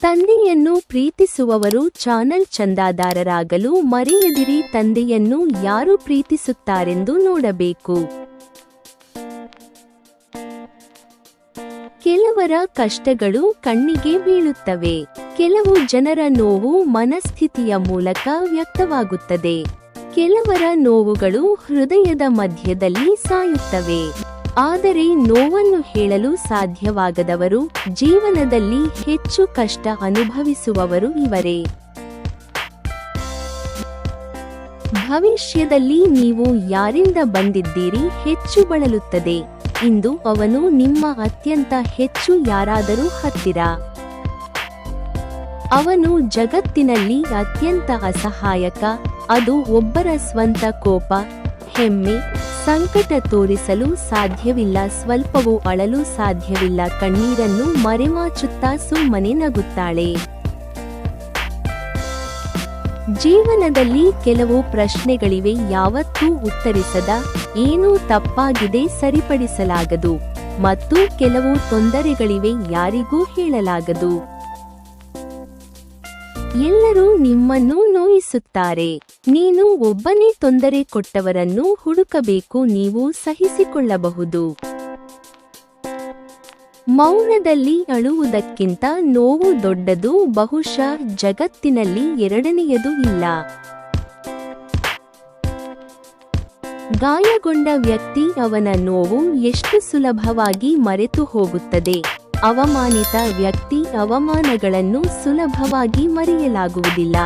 ತಂದೆಯನ್ನು ಪ್ರೀತಿಸುವವರು ಚಾನಲ್ ಚಂದಾದಾರರಾಗಲು ಮರೆಯದಿರಿ, ತಂದೆಯನ್ನು ಯಾರು ಪ್ರೀತಿಸುತ್ತಾರೆಂದು ನೋಡಬೇಕು. ಕೆಲವರ ಕಷ್ಟಗಳು ಕಣ್ಣಿಗೆ ಬೀಳುತ್ತವೆ. ಕೆಲವು ಜನರ ನೋವು ಮನಸ್ಥಿತಿಯ ಮೂಲಕ ವ್ಯಕ್ತವಾಗುತ್ತದೆ. ಕೆಲವರ ನೋವುಗಳು ಹೃದಯದ ಮಧ್ಯದಲ್ಲಿ ಸಾಯುತ್ತವೆ. ಆದರೆ ನೋವನ್ನು ಹೇಳಲು ಸಾಧ್ಯವಾಗದವರು ಜೀವನದಲ್ಲಿ ಹೆಚ್ಚು ಕಷ್ಟ ಅನುಭವಿಸುವವರು ಇವರೇ. ಭವಿಷ್ಯದಲ್ಲಿ ನೀವು ಯಾರಿಂದ ಬಂದಿದ್ದೀರಿ ಹೆಚ್ಚು ಬಳಲುತ್ತದೆ. ಇಂದು ಅವನು ನಿಮ್ಮ ಅತ್ಯಂತ ಹೆಚ್ಚು ಯಾರಾದರೂ ಹತ್ತಿರ. ಅವನು ಜಗತ್ತಿನಲ್ಲಿ ಅತ್ಯಂತ ಅಸಹಾಯಕ, ಅದು ಒಬ್ಬರ ಸ್ವಂತ ಕೋಪ, ಹೆಮ್ಮೆ ಸಂಕಟ ತೋರಿಸಲು ಸಾಧ್ಯವಿಲ್ಲ, ಸ್ವಲ್ಪವೂ ಅಳಲು ಸಾಧ್ಯವಿಲ್ಲ, ಕಣ್ಣೀರನ್ನು ಮರೆಮಾಚುತ್ತಾ ಸುಮ್ಮನೆ ನಗುತ್ತಾಳೆ. ಜೀವನದಲ್ಲಿ ಕೆಲವು ಪ್ರಶ್ನೆಗಳಿವೆ, ಯಾವತ್ತೂ ಉತ್ತರಿಸದ, ಏನೂ ತಪ್ಪಾಗಿದೆ ಸರಿಪಡಿಸಲಾಗದು, ಮತ್ತು ಕೆಲವು ತೊಂದರೆಗಳಿವೆ, ಯಾರಿಗೂ ಹೇಳಲಾಗದು. ಎಲ್ಲರೂ ನಿಮ್ಮನ್ನು ನೋಯಿಸುತ್ತಾರೆ. ನೀನು ಒಬ್ಬನೇ ತೊಂದರೆ ಕೊಟ್ಟವರನ್ನು ಹುಡುಕಬೇಕು, ನೀವು ಸಹಿಸಿಕೊಳ್ಳಬಹುದು. ಮೌನದಲ್ಲಿ ಅಳುವುದಕ್ಕಿಂತ ನೋವು ದೊಡ್ಡದು, ಬಹುಶಃ ಜಗತ್ತಿನಲ್ಲಿ ಎರಡನೆಯದು ಇಲ್ಲ. ಗಾಯಗೊಂಡ ವ್ಯಕ್ತಿ ಅವನ ನೋವು ಎಷ್ಟು ಸುಲಭವಾಗಿ ಮರೆತು ಹೋಗುತ್ತದೆ ಅವಮಾನಿತ ವ್ಯಕ್ತಿ ಅವಮಾನಗಳನ್ನು ಸುಲಭವಾಗಿ ಮರೆಯಲಾಗುವುದಿಲ್ಲ.